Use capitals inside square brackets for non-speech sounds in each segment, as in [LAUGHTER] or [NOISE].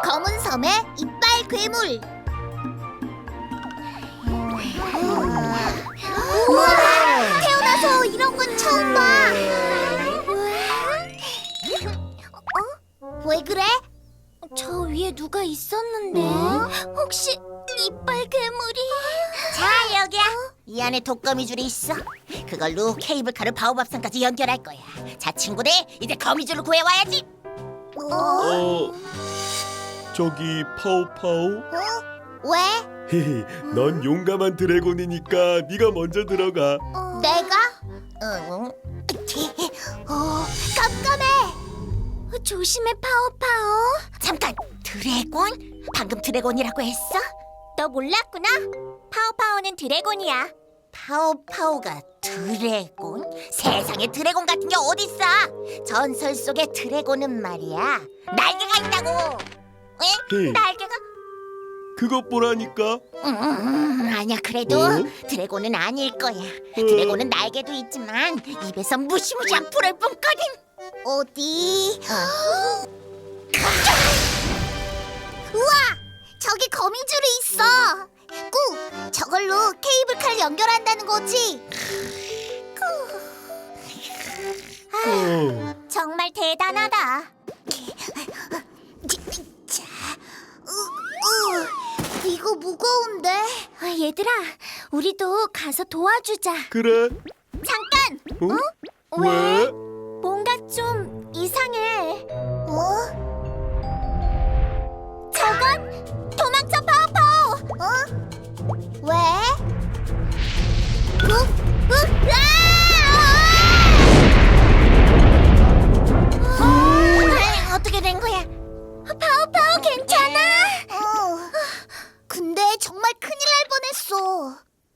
검은 섬의 이빨 괴물. 우와, 태어나서 이런 건 처음 봐. 어? 왜 그래? 저 위에 누가 있었는데 혹시 이빨 괴물이? 자 여기야. 이 안에 독거미 줄이 있어. 그걸로 케이블카를 바오밥산까지 연결할 거야. 자 친구들 이제 거미줄을 구해와야지. 어, 저기 파오파오. 어? 왜? 넌 용감한 드래곤이니까 네가 먼저 들어가. 내가? 응. 어, 깜깜해. 조심해, 파오파오. 잠깐, 드래곤? 방금 드래곤이라고 했어? 너 몰랐구나. 파오파오는 드래곤이야. 파오파오가 드래곤? 세상에 드래곤 같은 게 어딨어? 전설 속의 드래곤은 말이야. 날개가 있다고. 에? 헤이. 날개가? 그것 보라니까. 음, 아니야 그래도 어? 드래곤은 아닐 거야. 드래곤은 날개도 있지만 입에서 무시무시한 불을 뿜거든. 어디? 우와, 저기 거미줄이 있어. 꾹, 저걸로 케이블카를 연결한다는 거지. 어, 정말 대단하다. 자, 으, 으, 이거 무거운데. 얘들아, 우리도 가서 도와주자. 그래. 잠깐. 어? 왜?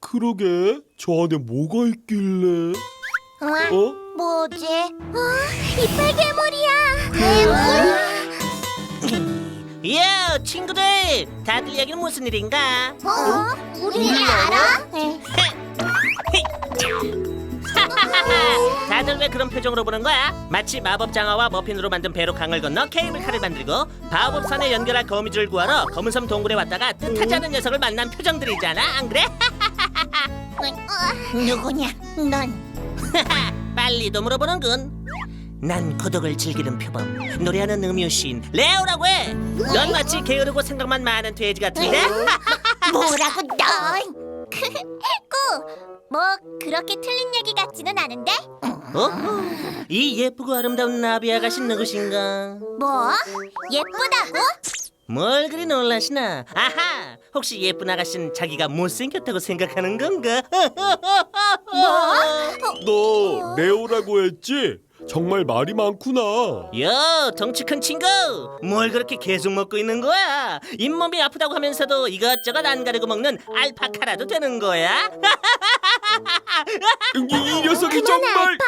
그러게. 저 안에 뭐가 있길래? 어? 뭐지? 어, 이빨 괴물이야. 괴물? 야 친구들 다들 여기는 무슨 일인가? 어? 우리 알아? 다들 왜 그런 표정으로 보는 거야? 마치 마법 장화와 머핀으로 만든 배로 강을 건너 케이블카를 만들고 바오법산에 연결할 거미줄을 구하러 검은섬 동굴에 왔다가 뜻하지 않은 녀석을 만난 표정들이잖아 안 그래? [LAUGHS] 누구냐? 넌 [LAUGHS] 빨리도 물어보는군 난 고독을 즐기는 표범 노래하는 음유시인 레오라고 해넌 마치 게으르고 생각만 많은 돼지 같은데? 뭐라고 넌? 꾸, [LAUGHS] 뭐 그렇게 틀린 얘기 같지는 않은데? 어? 이 예쁘고 아름다운 나비 아가씨 누구신가? 뭐? 예쁘다고? 뭘 그리 놀라시나? 아하! 혹시 예쁜 아가씨는 자기가 못생겼다고 생각하는 건가? [LAUGHS] 너 레오라고 했지? 정말 말이 많구나. 야, 덩치 큰 친구! 뭘 그렇게 계속 먹고 있는 거야? 잇몸이 아프다고 하면서도 이것저것 안 가리고 먹는 알파카라도 되는 거야? [LAUGHS] 이, 이 녀석이 정말.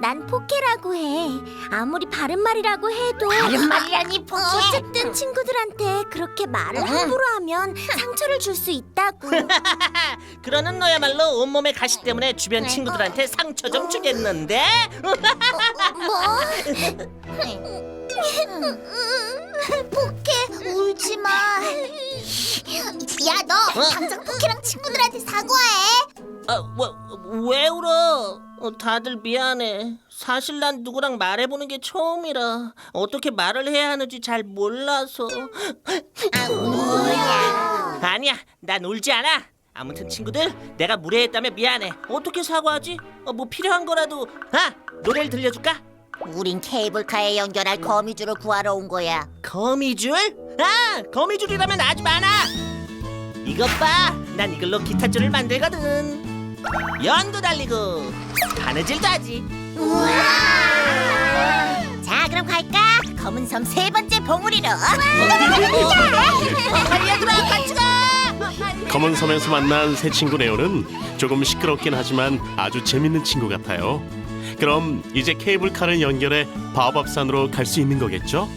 난 포케라고 해. 아무리 바른 말이라고 해도 바른 말이라니 포케. 어쨌든 친구들한테 그렇게 말을 함부로 하면 상처를 줄 수 있다고. [LAUGHS] 그러는 너야말로 온몸의 가시 때문에 주변 친구들한테 상처 좀 주겠는데? [LAUGHS] 포케 울지 마. 야 너 당장 포케랑 친구들한테 사과해. 아, 왜, 왜 울어? 어, 다들 미안해. 사실 난 누구랑 말해보는 게 처음이라 어떻게 말을 해야 하는지 잘 몰라서. 아 아니야, 난 울지 않아. 아무튼 친구들, 내가 무례했다면 미안해. 어떻게 사과하지? 어, 뭐 필요한 거라도. 아, 노래를 들려줄까? 우린 케이블카에 연결할 거미줄을 구하러 온 거야 거미줄? 아, 거미줄이라면 아주 많아. 이것 봐, 난 이걸로 기타줄을 만들거든. 연도 달리고 바느질도 하지. 우와 자 그럼 갈까? 검은 섬 세 번째 봉우리로 얘들아, 같이 가. 검은 섬에서 만난 새 친구 레오는 조금 시끄럽긴 하지만 아주 재밌는 친구 같아요. 그럼 이제 케이블카를 연결해 바오밥산으로 갈 수 있는 거겠죠?